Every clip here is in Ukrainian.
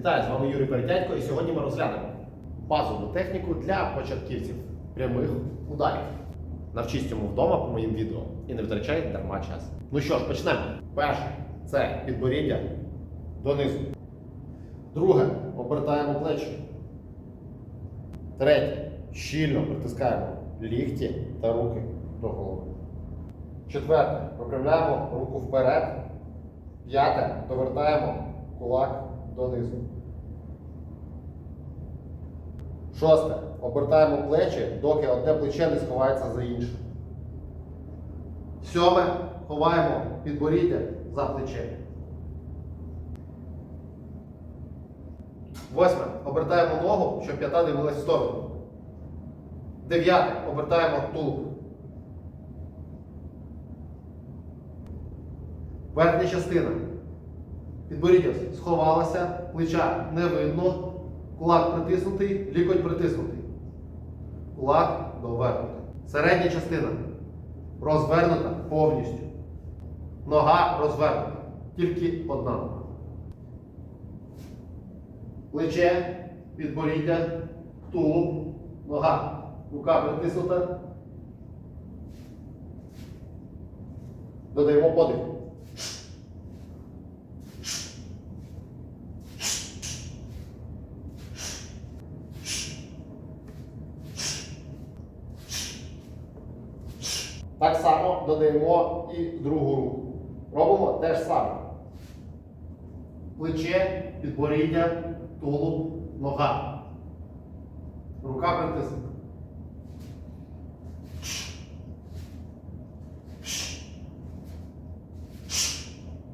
Вітаю, з вами Юрій Перетятько, і сьогодні ми розглянемо базову техніку для початківців прямих ударів. Навчись цьому вдома по моїм відео і не витрачай дарма час. Ну що ж, почнемо. Перше це підборіддя донизу. Друге обертаємо плечі. Третє щільно притискаємо лікті та руки до голови. Четверте випрямляємо руку вперед. П'яте довертаємо кулак донизу. Шосте. Обертаємо плечі, доки одне плече не сховається за інше. Сьоме. Ховаємо підборіддя за плече. Восьме. Обертаємо ногу, щоб п'ята дивилась в сторону. Дев'яте. Обертаємо тулуб. Верхня частина. Підборіддя сховалася, плеча не видно, кулак притиснутий, лікоть притиснутий. Кулак довернутий. Середня частина розвернута повністю. Нога розвернута. Тільки одна нога. Плече, підборіддя, тулуб, нога. Рука притиснута. Додаємо подих. Так само додаємо і другу руку. Робимо те ж саме. Плече, підборіддя, тулуб, нога. Рука притиснута.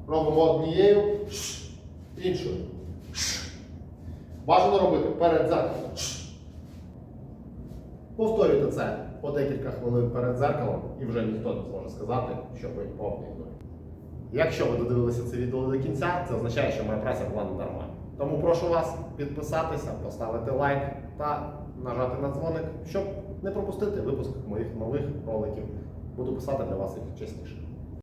Робимо однією, іншою. Бажано робити перед дзеркалом. Повторюйте це по декілька хвилин перед дзеркалом, і вже ніхто не зможе сказати, що ви повний нуль. Якщо ви додивилися це відео до кінця, це означає, що моя праця була дарма. Тому прошу вас підписатися, поставити лайк та нажати на дзвоник, щоб не пропустити випуск моїх нових роликів. Буду писати для вас їх частіше.